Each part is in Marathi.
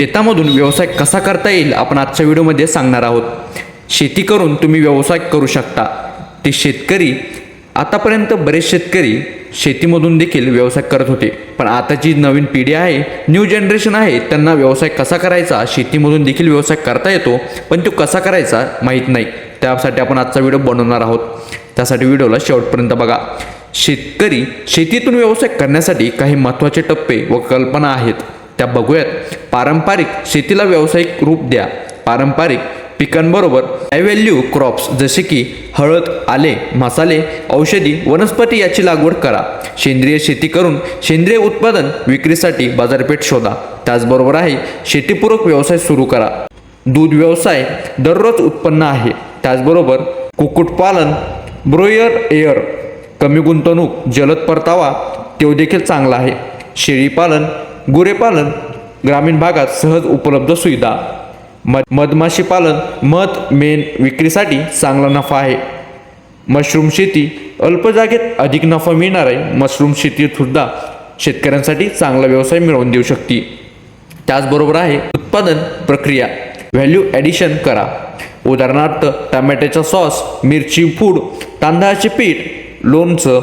शेतामधून व्यवसाय कसा करता येईल आपण आजच्या व्हिडिओमध्ये सांगणार आहोत. शेती करून तुम्ही व्यवसाय करू शकता. ते शेतकरी आतापर्यंत बरेच शेतकरी शेतीमधून देखील व्यवसाय करत होते. पण आता जी नवीन पिढी आहे न्यू जनरेशन आहे त्यांना व्यवसाय कसा करायचा शेतीमधून देखील व्यवसाय करता येतो पण तो कसा करायचा माहीत नाही. त्यासाठी आपण आजचा व्हिडिओ बनवणार आहोत. त्यासाठी व्हिडिओला शेवटपर्यंत बघा. शेतकरी शेतीतून व्यवसाय करण्यासाठी काही महत्त्वाचे टप्पे व कल्पना आहेत. त्या बघूयात. पारंपरिक शेतीला व्यावसायिक रूप द्या. पारंपरिक पिकांबरोबर हाय व्हॅल्यू क्रॉप्स जसे की हळद आले मसाले औषधी वनस्पती याची लागवड करा. सेंद्रिय शेती करून सेंद्रिय उत्पादन विक्रीसाठी बाजारपेठ शोधा. त्याचबरोबर आहे शेतीपूरक व्यवसाय सुरू करा. दूध व्यवसाय दररोज उत्पन्न आहे. त्याचबरोबर कुक्कुटपालन ब्रोयर एअर कमी गुंतवणूक जलद परतावा तो देखील चांगला आहे. शेळीपालन गुरेपालन ग्रामीण भागात सहज उपलब्ध सुविधा. मध मधमाशी पालन मध मेण विक्रीसाठी चांगला नफा आहे. मशरूम शेती अल्प जागेत अधिक नफा मिळणार आहे मशरूम शेतीसुद्धा शेतकऱ्यांसाठी चांगला व्यवसाय मिळवून देऊ शकते. त्याचबरोबर आहे उत्पादन प्रक्रिया. व्हॅल्यू ॲडिशन करा. उदाहरणार्थ टमॅटोचा सॉस मिरची फूड तांदळाचे पीठ लोणचं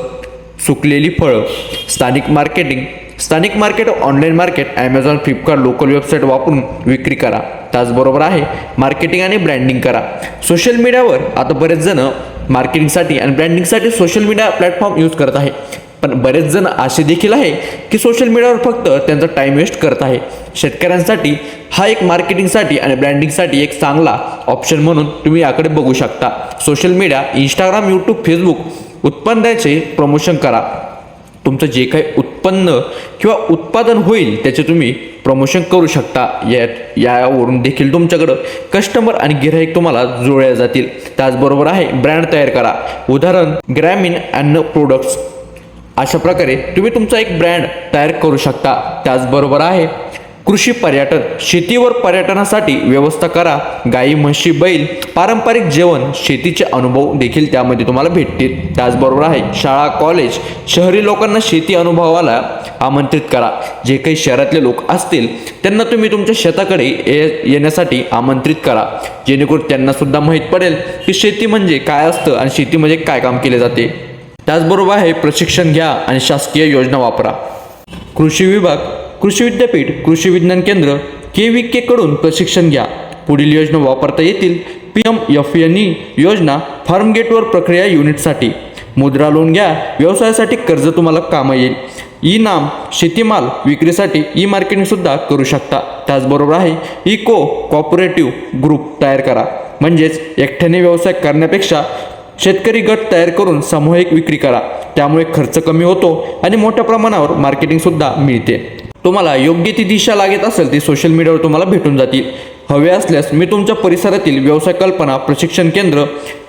सुकलेली फळं स्थानिक मार्केटिंग स्थानिक market online market Amazon Flipkart local website वापरून विक्री करा. त्याचबरोबर आहे मार्केटिंग आणि ब्रँडिंग करा. सोशल मीडियावर आता बरेच जण मार्केटिंगसाठी आणि ब्रँडिंगसाठी सोशल मीडिया प्लॅटफॉर्म यूज करत आहे. पण बरेच जण असे देखील आहे की सोशल मीडियावर फक्त त्यांचा टाईम वेस्ट करत आहे. शेतकऱ्यांसाठी हा एक मार्केटिंगसाठी आणि ब्रँडिंगसाठी एक चांगला ऑप्शन म्हणून तुम्ही याकडे बघू शकता. Social media Instagram YouTube Facebook उत्पन्नाचे प्रमोशन करा. तुमचं जे काही उत्पन्न किंवा उत्पादन होईल त्याचे तुम्ही प्रमोशन करू शकता. या यावरून देखील तुमच्याकडं कस्टमर आणि गिराईक तुम्हाला जुळल्या जातील. त्याचबरोबर आहे ब्रँड तयार करा. उदाहरण ग्रॅमीण अन्न प्रोडक्ट्स अशा प्रकारे तुम्ही तुमचा एक ब्रँड तयार करू शकता. त्याचबरोबर आहे कृषी पर्यटन शेतीवर पर्यटनासाठी व्यवस्था करा गाई म्हशी बैल पारंपरिक जेवण शेतीचे अनुभव देखील त्यामध्ये तुम्हाला भेटतील. त्याचबरोबर आहे शाळा कॉलेज शहरी लोकांना शेती अनुभवाला आमंत्रित करा. जे काही शहरातले लोक असतील त्यांना तुम्ही तुमच्या शेताकडे ये येण्यासाठी आमंत्रित करा. जेणेकरून त्यांना सुद्धा माहीत पडेल की शेती म्हणजे काय असतं आणि शेतीमध्ये म्हणजे काय काम केले जाते. त्याचबरोबर आहे प्रशिक्षण घ्या आणि शासकीय योजना वापरा. कृषी विभाग कृषी विद्यापीठ कृषी विज्ञान केंद्र के व्ही केकडून प्रशिक्षण घ्या. पुढील योजना वापरता येतील. P M F N E योजना फार्म गेटवर प्रक्रिया युनिटसाठी. मुद्रा लोन घ्या. व्यवसायासाठी कर्ज तुम्हाला कामं येईल. ई नाम शेतीमाल विक्रीसाठी ई मार्केटिंगसुद्धा करू शकता. त्याचबरोबर आहे इको कॉपरेटिव्ह ग्रुप तयार करा. म्हणजेच एकट्याने व्यवसाय करण्यापेक्षा शेतकरी गट तयार करून सामूहिक विक्री करा. त्यामुळे खर्च कमी होतो आणि मोठ्या प्रमाणावर मार्केटिंगसुद्धा मिळते. तुम्हाला योग्य ती दिशा लागत असेल ती सोशल मीडियावर तुम्हाला भेटून जातील. हवे असल्यास मी तुमच्या परिसरातील व्यवसाय कल्पना प्रशिक्षण केंद्र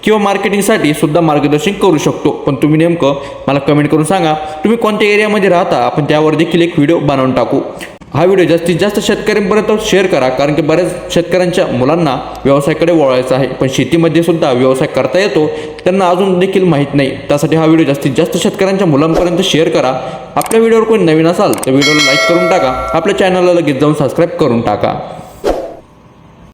किंवा मार्केटिंगसाठी सुद्धा मार्गदर्शन करू शकतो. पण तुम्ही नेमकं मला कमेंट करून सांगा तुम्ही कोणत्या एरियामध्ये राहता? आपण त्यावर देखील एक व्हिडिओ बनवून टाकू. हा व्हिडिओ जास्तीत जास्त शेतकऱ्यांपर्यंत शेअर करा कारण की बऱ्याच शेतकऱ्यांच्या मुलांना व्यवसायाकडे वळायचं आहे. पण शेतीमध्ये सुद्धा व्यवसाय करता येतो त्यांना अजून देखील माहीत नाही. त्यासाठी हा व्हिडिओ जास्तीत जास्त शेतकऱ्यांच्या मुलांपर्यंत शेअर करा. आपल्या व्हिडिओवर कोणी नवीन असाल तर व्हिडिओला लाईक करून टाका. आपल्या चॅनलला लगेच जाऊन सबस्क्राईब करून टाका.